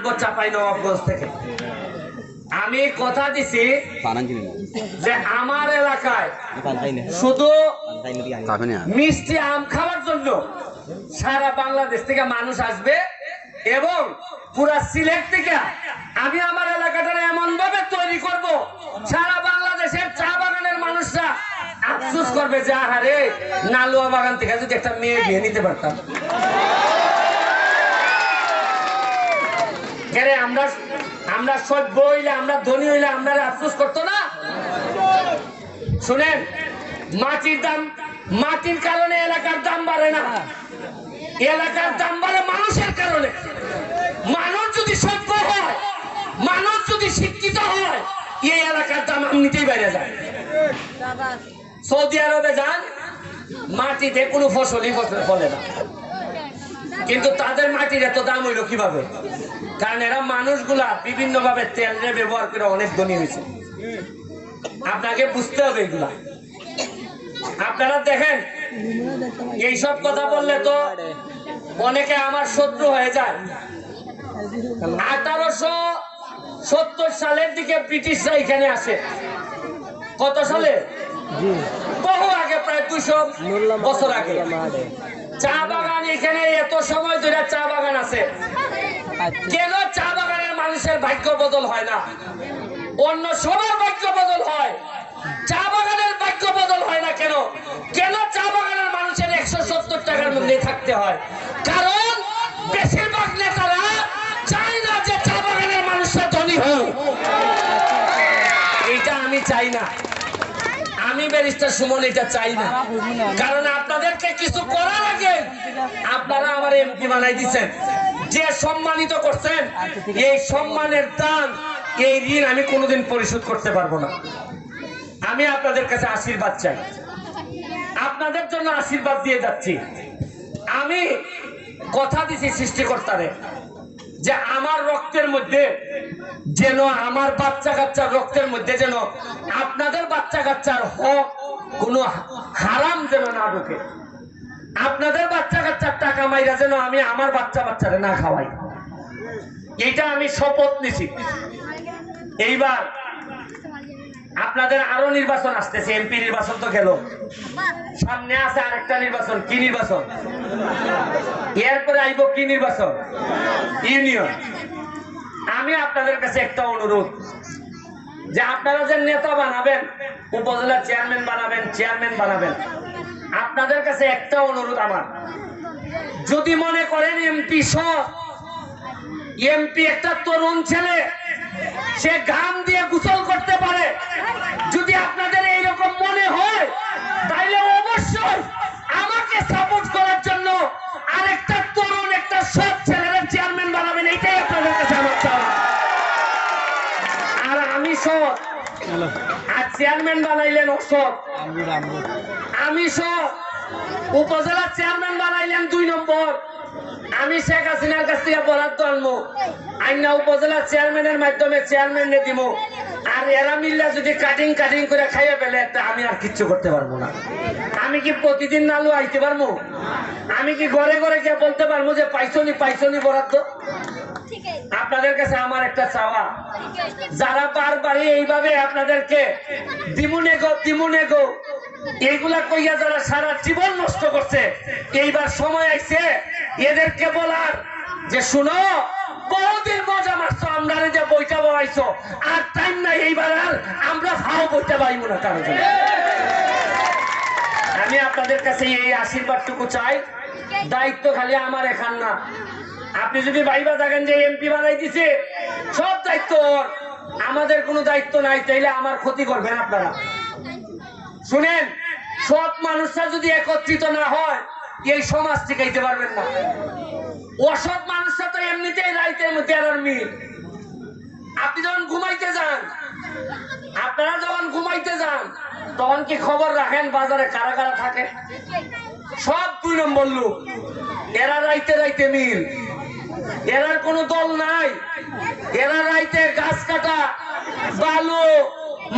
আনব চাপাই নবাবগঞ্জ থেকে। আমি কথা দিছি যে আমার এলাকায় শুধু মিষ্টি আম খাওয়ার জন্য সারা বাংলাদেশ থেকে মানুষ আসবে এবং পুরা সিলেট থেকে আমি আমার এলাকাটা এমন ভাবে তৈরি করব সারা বাংলাদেশের চা বাগানের মানুষরা আফসোস করবে যে আহারে নালুয়া বাগান থেকে যদি একটা মেয়ে বিয়ে নিতে পারতাম। কেরে আমরা আমরা সভ্য হইলে, আমরা ধনী হইলে আমরা আফসোস করতো না? শুনেন, মাটির দাম, মাটির কারণে এলাকার দাম বাড়ে না। এলাকার দাম বাড়ে মানুষের কারণে। মানুষ যদি সভ্য হয়, মানুষ যদি শিক্ষিত হয়, এই এলাকার দাম এমনিতেই বেড়ে যায়। সৌদি আরবে যান, মাটিতে কোনো ফসলই ফসল ফলে না। কিন্তু তাদের মাটির এত দাম হইল কীভাবে? কারণ এরা মানুষগুলা বিভিন্ন ভাবে তেল রে ব্যবহার করে অনেক ধনী হয়েছে। আপনাকে বুঝতে হবে এগুলা। আপনারা দেখেন, এইসব কথা বললে তো অনেকে আমার শত্রু হয়ে যায়। আঠারোশো সত্তর সালের দিকে ব্রিটিশরা এখানে আসে। কত সালে? বহু আগে। কেন চা বাগানের মানুষের ভাগ্য বদল হয় না? অন্য সবার ভাগ্য বদল হয়। চা বাগানের ভাগ্য বদল হয় না কেন? কেন চা বাগানের মানুষের একশো সত্তর টাকার মধ্যে থাকতে হয়? কারণ বেশিরভাগ নেতারা চায় না যে চা বাগানের মানুষরা ধনী হোক। এইটা আমি চাই না। আমি ব্যারিস্টার সুমন এটা চাই না। কারণ আপনাদেরকে কিছু করার আগে আপনারা আমার এমপি বানাই দিচ্ছেন। যে সম্মানিত করছেন এই সম্মানের দান এই ঋণ আমি কোনোদিন পরিশোধ করতে পারব না। আমি আপনাদের কাছে আশীর্বাদ চাই। আপনাদের জন্য আশীর্বাদ দিয়ে যাচ্ছি। আমি কথা দিছি সৃষ্টিকর্তারে। যে আমার রক্তের মধ্যে যেন আমার বাচ্চা কাচ্চার রক্তের মধ্যে যেন আপনাদের বাচ্চা কাচ্চার হক কোনো হারাম যেন না ঢুকে। আপনাদের বাচ্চা কাচ্চার টাকা মাইরা যেন আমি আমার বাচ্চা বাচ্চারে না খাওয়াই। এইটা আমি শপথ নিছি। এইবার আপনাদের আরও নির্বাচন আসতেছে, এমপি নির্বাচন তো গেল। সামনে আছে আরেকটা নির্বাচন, কি নির্বাচন? এরপরে আইব কি নির্বাচন? ইউনিয়ন। আমি আপনাদের কাছে একটা অনুরোধ, যে আপনারা যে নেতা বানাবেন, উপজেলা চেয়ারম্যান বানাবেন চেয়ারম্যান বানাবেন, আপনাদের কাছে একটা অনুরোধ আমার। যদি মনে করেন এমপি সব এমপি একটা তরুণ ছেলে সে ঘাম দিয়ে গোসল করতে পারে। যদি আপনাদের এইরকম মনে হয় তাইলে অবশ্যই আমাকে সাপোর্ট করার জন্য আরেকটা তরুণ একটা সৎ ছেলেরা চেয়ারম্যান বানাবেন এইটাই আপনাদের কাছে আমার চাওয়া। আর আমি সৎ। আর চেয়ারম্যান বানাইলেন অসৎ। আমি সব উপজেলা চেয়ারম্যান বানাইলেন দুই নম্বর। আমি শেখ হাসিনার কাছ থেকে বরাদ্দ আনব। আইনা উপজেলা চেয়ারম্যানের মাধ্যমে চেয়ারম্যান দিব। আর এরা মিল্লা যদি কাটিং কাটিং করে খাইয়ে ফেলে, তা আমি আর কিচ্ছু করতে পারব না। আমি কি প্রতিদিন নালু আইতে পারব? আমি কি ঘরে ঘরে গিয়ে বলতে পারব যে পাইছনি পাইছনি বরাদ্দ? আপনাদের কাছে আমার একটা চাওয়া। যারা বারবারই এইভাবে আপনাদেরকে, দিমুনে গো দিমুনে গো। এইগুলা কইয়া যারা সারা জীবন নষ্ট করছে, এইবার সময় আইছে এদেরকে বলার যে শুনো, বহুদিন মজা মারছো আমরা যে বইটা বইছো আর টাইম নাই এইবার আর, আমরা ভাও বইটা পাইব না কারও। আমি আপনাদের কাছে এই আশীর্বাদটুকু চাই। দায়িত্ব খালি আমার এখান না। আপনি যদি ভাইবা থাকেন যে এমপি বানাই দিছে, সব দায়িত্ব আমাদের কোনো দায়িত্ব নাই, তাইলে আমার ক্ষতি করবেন আপনারা। শুনেন, সব মানুষরা যদি একত্রিত না হয় এই সমাজ টিকাইতে পারবেন না। অসৎ মানুষরা তো এমনিতেই রাইতের মধ্যে আর মিল। আপনি যখন ঘুমাইতে যান, আপনারা যখন ঘুমাইতে যান, তখন কি খবর রাখেন বাজারে কারা কারা থাকে? সব দুই নম্বর লোক। এরা রাইতে রাইতে মিল। এরার কোনো দল নাই। এরা রাইতে গাছ কাটা, বালু,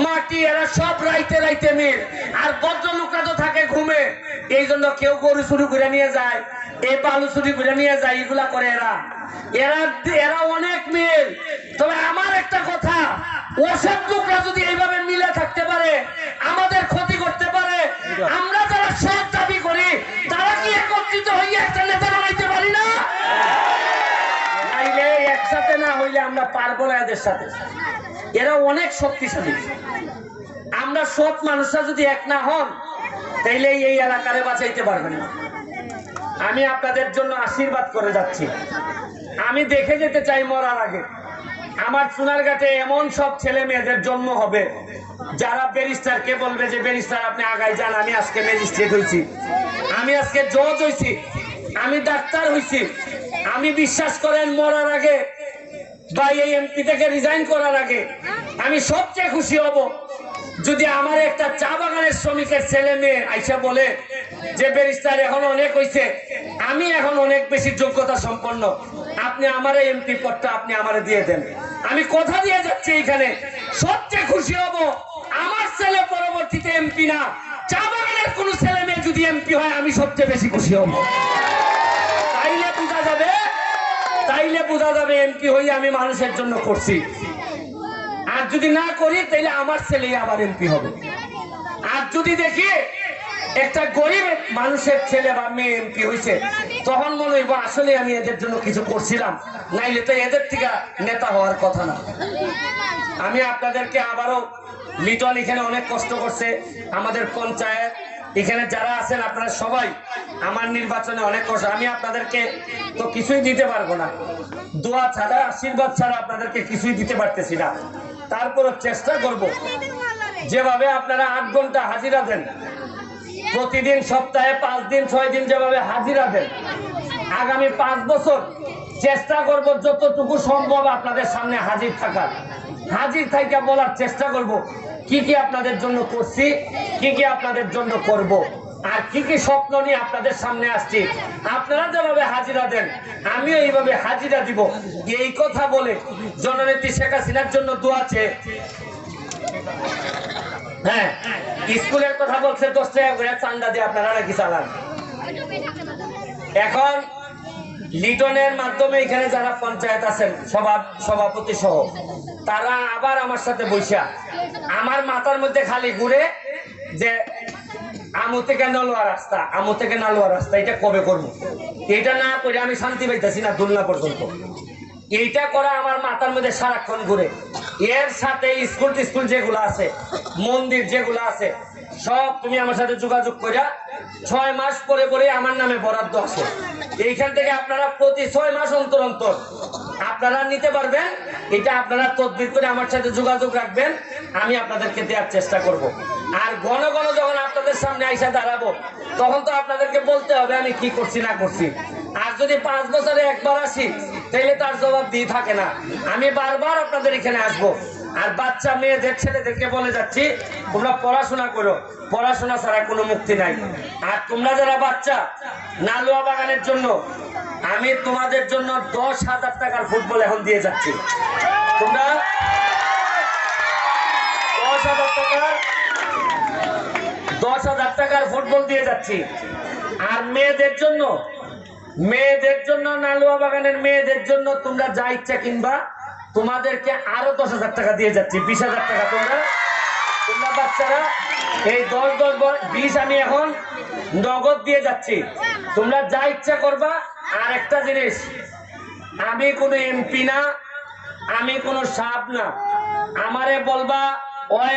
মাটি, এরা সব রাইতে রাইতে মিল। আর বদ্ধ লোকরা তো থাকে ঘুমে। এই জন্য কেউ গরু চুরি করে নিয়ে যায় এই বালু চুরি করে নিয়ে যায় এগুলা করে এরা। এরা এরা অনেক মিল। তবে আমার একটা কথা ওসব লোকরা যদি এইভাবে মিলে থাকতে পারে আমাদের ক্ষতি করতে পারে আমরা যারা সৎ দাবি করি তারা কি একত্রিত হইয়া একটা নেতা বানাইতে পারি না? নাইলে একসাথে না হইলে আমরা পারব না এদের সাথে। এরা অনেক শক্তিশালী। আমরা সৎ মানুষরা যদি এক না হন তাইলে এই এলাকারে বাঁচাইতে পারবেন না। আমি আপনাদের জন্য আশীর্বাদ করে যাচ্ছি। আমি দেখে যেতে চাই মরার আগে। আমার সোনারঘাটে এমন সব ছেলে মেয়েদের জন্ম হবে, যারা ব্যারিস্টার কে বলবে যে, ব্যারিস্টার, আপনি আগাই যান, আমি আজকে ম্যাজিস্ট্রেট হয়েছি আমি আজকে জজ হয়েছি আমি ডাক্তার হয়েছি আমি বিশ্বাস করেন, মরার আগে বা এই এমপি থেকে রিজাইন করার আগে আমি সবচেয়ে খুশি হব। যদি আমার একটা চা বাগানের শ্রমিকের ছেলে মেয়ে আইসা বলে যে ব্যারিস্টার এখন অনেক হইছে, আমি এখন অনেক বেশি যোগ্যতা সম্পন্ন। আপনি আমার এমপি পদটা আপনি আমারে দিয়ে দেন। আমি কথা দিয়ে যাচ্ছি এখানে সবচেয়ে খুশি হব, আমার ছেলে পরবর্তীতে এমপি না। চা বাগানের কোন ছেলে মেয়ে যদি এমপি হয়, আমি সবচেয়ে বেশি খুশি হব। তাইলে বোঝা যাবে, তাইলে বোঝা যাবে এমপি হয়ে আমি মানুষের জন্য করছি। আর যদি না করি, তাইলে আমার ছেলে আবার এমপি হবে। আর যদি দেখি একটা গরিব মানুষের ছেলে বা মেয়ে এমপি হয়েছে তখন মনে হইব, আসলে আমি এদের জন্য কিছু করছিলাম। নাইলে তো এদের থেকে নেতা হওয়ার কথা না। আমি আপনাদেরকে আবারও লিটন এখানে অনেক কষ্ট করছে। আমাদের পঞ্চায়েত, এখানে যারা আছেন আপনারা সবাই, আমার নির্বাচনে অনেক কষ্ট। আমি আপনাদেরকে তো কিছুই দিতে পারব না। দোয়া ছাড়া, আশীর্বাদ ছাড়া আপনাদেরকে কিছুই দিতে পারতেছি না। তারপরও চেষ্টা করব। যেভাবে আপনারা আট ঘণ্টা হাজিরা দেন, প্রতিদিন সপ্তাহে পাঁচ দিন, ছয় দিন যেভাবে হাজিরা দেন, আগামী পাঁচ বছর চেষ্টা করব যতটুকু সম্ভব আপনাদের সামনে হাজির থাকার। হাজির থাইকা বলার চেষ্টা করব, কি কি আপনাদের জন্য করছি, কি কি আপনাদের জন্য করব। আর কি কি স্বপ্ন নিয়ে আপনাদের সামনে আসছি? আপনারা যেভাবে হাজিরা দেন, আমিও এইভাবে হাজিরা দিব। এই কথা বলে জননেত্রী শেখ হাসিনার জন্য দোয়া চেয়ে হ্যাঁ স্কুলের কথা বলছে, দশ টাকা করে চান্দা দিয়ে আপনারা নাকি চালান? এখন লিটনের মাধ্যমে এখানে যারা পঞ্চায়েত আছেন, সভা সভাপতি সহ, তারা আবার আমার সাথে বৈশা আমার মাথার মধ্যে খালি ঘুরে যে আমু থেকে নালোয়া রাস্তা, আমু থেকে নালোয়া রাস্তা, এটা কবে করব? এটা না করে আমি শান্তি পাইতেছি না দুলনা পর্যন্ত। এইটা করা আমার মাথার মধ্যে সারাক্ষণ ঘুরে। এর সাথে স্কুল টিস্কুল যেগুলো আছে, মন্দির যেগুলো আছে, সব তুমি আমার সাথে যোগাযোগ করিয়া ছয় মাস পরে পরে আমার নামে বরাদ্দ আছে। এইখান থেকে আপনারা প্রতি ছয় মাস অন্তর অন্তর আপনারা নিতে পারবেন, এটা আপনারা তদবির করে আমার সাথে যোগাযোগ রাখবেন, আমি আপনাদেরকে দেওয়ার চেষ্টা করব। আর ঘন ঘন যখন আপনাদের সামনে আইসা দাঁড়াবো। তখন তো আপনাদেরকে বলতে হবে, আমি কি করছি, না করছি। আর যদি পাঁচ বছরে একবার আসি তাহলে তার জবাব দিয়ে থাকে না। আমি বারবার আপনাদের এখানে আসব। আর বাচ্চা মেয়েদের, ছেলেদেরকে বলে যাচ্ছি, তোমরা পড়াশোনা করো। পড়াশোনা ছাড়া কোনো মুক্তি নাই। আর তোমরা যারা বাচ্চা, নালুয়া বাগানের জন্য, আমি তোমাদের জন্য দশ হাজার টাকার ফুটবল এখন দিয়ে যাচ্ছি। তোমরা দশ হাজার টাকার টাকার ফুটবল দিয়ে যাচ্ছি। আর মেয়েদের জন্য মেয়েদের জন্য নালুয়া বাগানের মেয়েদের জন্য তোমরা যা ইচ্ছা কিনবা, তোমাদেরকে আরও দশ হাজার টাকা দিয়ে যাচ্ছি। বিশ হাজার টাকা তোমরা তোমরা বাচ্চারা, এই দশ দশ বিশ আমি এখন নগদ দিয়ে যাচ্ছি। তোমরা যা ইচ্ছা করবা। আর একটা জিনিস, আমি কোনো এমপি না, আমি কোনো সাপ না। আমারে বলবা, ওই